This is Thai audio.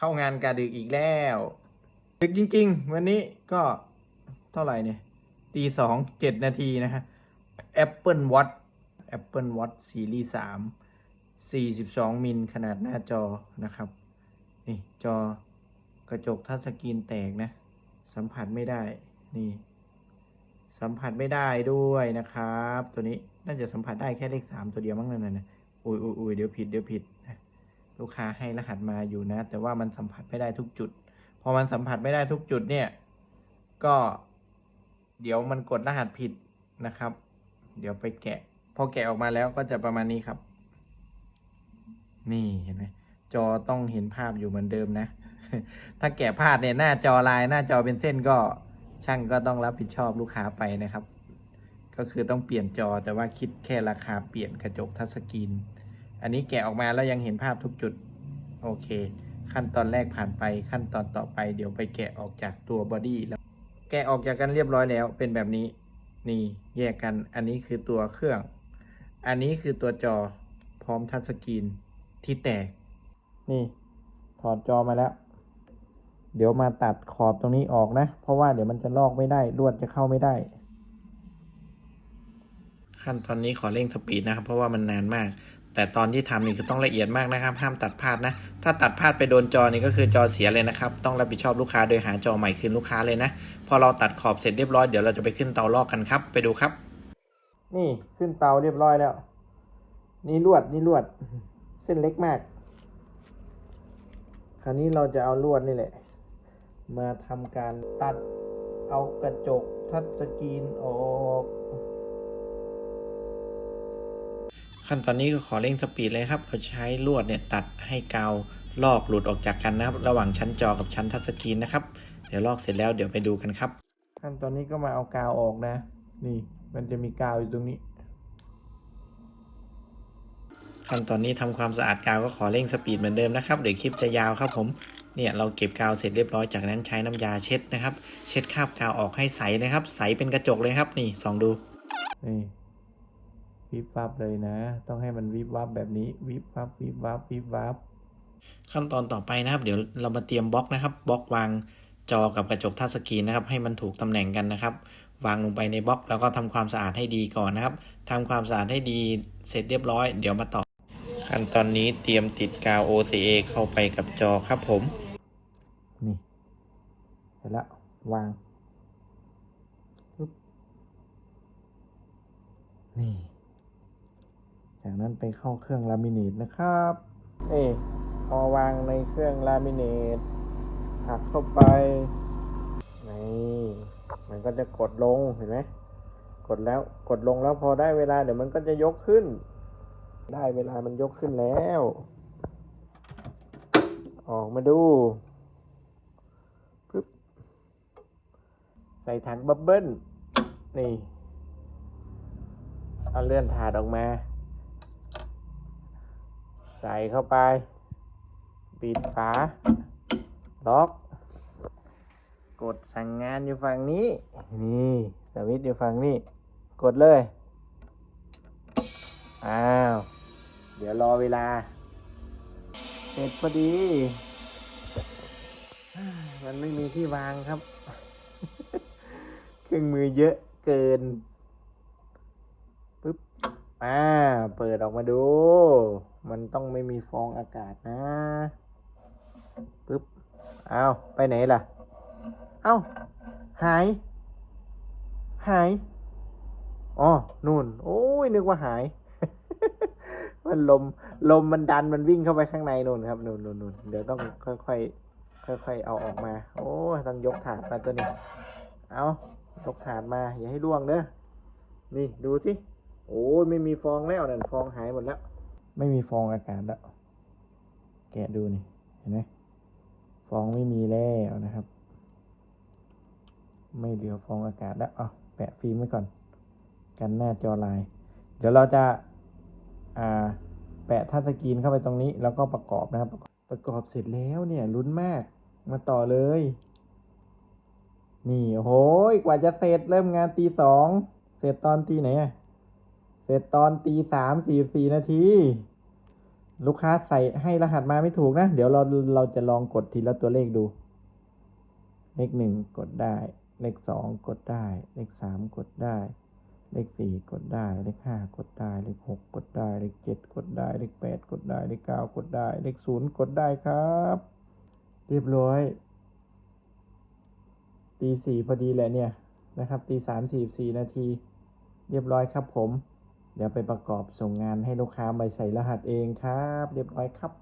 เข้างานกาดึกอีกแล้วดึกจริง ๆ วันนี้ก็เท่าไหร่เนี่ยตีสองเจ็ดนาทีนะฮะ Apple Watch Apple Watch Series 3 42 มิลขนาดหน้าจอนะครับ นี่จอกระจกทัชสกรีนแตกนะ สัมผัสไม่ได้ นี่ สัมผัสไม่ได้ด้วยนะครับ ตัวนี้น่าจะสัมผัสได้แค่เลขสามตัวเดียวมั้งนั่นนะอุ้ยอุ้ยอุ้ยเดี๋ยวผิดเดี๋ยวผิดนะ ลูกค้าให้รหัสมาอยู่นะ แต่ว่ามันสัมผัสไม่ได้ทุกจุด พอมันสัมผัสไม่ได้ทุกจุดเนี่ย ก็เดี๋ยวมันกดรหัสผิดนะครับ เดี๋ยวไปแกะ พอแกะออกมาแล้วก็จะประมาณนี้ครับ นี่เห็นไหมจอต้องเห็นภาพอยู่เหมือนเดิมนะ ถ้าแกะพลาดเนี่ยหน้าจอลายหน้าจอเป็นเส้นก็ช่างก็ต้องรับผิดชอบลูกค้าไปนะครับ ก็คือต้องเปลี่ยนจอแต่ว่าคิดแค่ราคาเปลี่ยนกระจกทัชสกรีน อันนี้แกะออกมาแล้วยังเห็นภาพทุกจุด โอเค ขั้นตอนแรกผ่านไปขั้นตอนต่อไป เดี๋ยวไปแกะออกจากตัวบอดี้แล้ว แกะออกจากกันเรียบร้อยแล้ว เป็นแบบนี้ นี่แยกกัน อันนี้คือตัวเครื่อง อันนี้คือตัวจอพร้อมทัชสกรีนที่แตก นี่ ถอดจอมาแล้ว เดี๋ยวมาตัดขอบตรงนี้ออกนะ เพราะว่าเดี๋ยวมันจะลอกไม่ได้ลวดจะเข้าไม่ได้ ขั้นตอนนี้ขอเร่งสปีดนะครับ เพราะว่ามันนานมาก แต่ตอนที่ทำนี่คือต้องละเอียดมากนะครับ ห้ามตัดพลาดนะ ถ้าตัดพลาดไปโดนจอนี่ก็คือจอเสียเลยนะครับ ต้องรับผิดชอบลูกค้าโดยหาจอใหม่คืนลูกค้าเลยนะ พอเราตัดขอบเสร็จเรียบร้อย เดี๋ยวเราจะไปขึ้นเตาลอกกันครับ ไปดูครับ นี่ขึ้นเตาเรียบร้อยแล้ว นี่ลวดนี่ลวด เส้นเล็กมาก คราวนี้เราจะเอาลวดนี่แหละ มาทำการตัดเอากระจกทัชสกรีนออก ขั้นตอนนี้ก็ขอเร่งสปีดเลยครับ เราใช้ลวดเนี่ยตัดให้กาวลอกหลุดออกจากกันนะครับ ระหว่างชั้นจอกับชั้นทัชสกรีนนะครับ เดี๋ยวลอกเสร็จแล้วเดี๋ยวไปดูกันครับ ขั้นตอนนี้ก็มาเอากาวออกนะ นี่ มันจะมีกาวอยู่ตรงนี้ ขั้นตอนนี้ทำความสะอาดกาวก็ขอเร่งสปีดเหมือนเดิมนะครับ เดี๋ยวคลิปจะยาวครับผม เนี่ยเราเก็บกาวเสร็จเรียบร้อย จากนั้นใช้น้ำยาเช็ดนะครับ เช็ดคราบกาวออกให้ใสนะครับ ใสเป็นกระจกเลยครับ นี่ส่องดู นี่ วิบวับเลยนะ ต้องให้มันวิบวับแบบนี้ วิบวับวิบวับวิบวับขั้นตอนต่อไปนะครับ เดี๋ยวเรามาเตรียมบล็อกนะครับบล็อกวางจอกับกระจกทัชสกรีนนะครับ ให้มันถูกตำแหน่งกันนะครับ วางลงไปในบล็อกแล้วก็ทำความสะอาดให้ดีก่อนนะครับทำความสะอาดให้ดีเสร็จเรียบร้อย เดี๋ยวมาต่อ ขั้นตอนนี้เตรียมติดกาว OCA เข้าไปกับจอครับผม นี่เสร็จแล้ววางปึ๊บนี่ จากนั้นไปเข้าเครื่องลามิเนตนะครับนี่พอวางในเครื่องลามิเนตหักเข้าไปนี่มันก็จะกดลงเห็นไหมกดแล้วกดลงแล้วพอได้เวลาเดี๋ยวมันก็จะยกขึ้น ได้เวลามันยกขึ้นแล้ว ออกมาดูปึ๊บใส่ถังบับเบิ้ลนี่เอาเลื่อนถาดออกมา ใส่เข้าไป ปิดฝา ล็อก กดสั่งงานอยู่ฝั่งนี้ นี่สวิตช์อยู่ฝั่งนี้ กดเลย อ้าว เดี๋ยวรอเวลา เสร็จพอดี มันไม่มีที่วางครับ เครื่องมือเยอะเกินปึ๊บอ่า เปิดออกมาดู มัน มีฟองอากาศนะปึ๊บอ้าวไปไหนล่ะ เอ้า หาย หาย อ๋อ นู่น โอ้ย นึกว่าหาย มันลม ลมมันดัน มันวิ่งเข้าไปข้างในนู่นครับ นู่นนู่นนนเดี๋ยวต้องค่อยๆค่อยๆเอาออกมา โอ้ย ต้องยกถาดมาตัวนี้ เอายกถาดมา อย่าให้ร่วงเด้อ นี่ ดูสิ โอ้ย ไม่มีฟองแล้วนั่น ฟองหายหมดแล้ว ไม่มีฟองอากาศแล้ว แกะดูนี่ เห็นไหมฟองไม่มีแล้วนะครับ ไม่เหลือฟองอากาศแล้วเอาแปะฟิล์มไว้ก่อน กันหน้าจอลาย เดี๋ยวเราจะาแปะทัชสกรีนเข้าไปตรงนี้ แล้วก็ประกอบนะครับ ประกอบเสร็จแล้วเนี่ยลุ้นมาก มาต่อเลย นี่โอ้โหกว่าจะเสร็จเริ่มงานตีสอง เสร็จตอนตีไหนอะ เสร็จตอนตีสามสี่สี่นาที ลูกค้าใส่ให้รหัสมาไม่ถูกนะ เดี๋ยวเราเราจะลองกดทีละตัวเลขดู เลขหนึ่งกดได้ เลขสองกดได้ เลขสามกดได้ เลขสี่กดได้ เลขห้ากดได้ เลขหกกดได้ เลขเจ็ดกดได้ เลขแปดกดได้ เลขเก้ากดได้ เลขศูนย์กดได้ครับ เรียบร้อยตีสี่พอดีแหละเนี่ยนะครับตีสามสี่สี่นาที เรียบร้อยครับผม เดี๋ยวไปประกอบส่งงานให้ลูกค้าไปใส่รหัสเองครับ เรียบร้อยครับ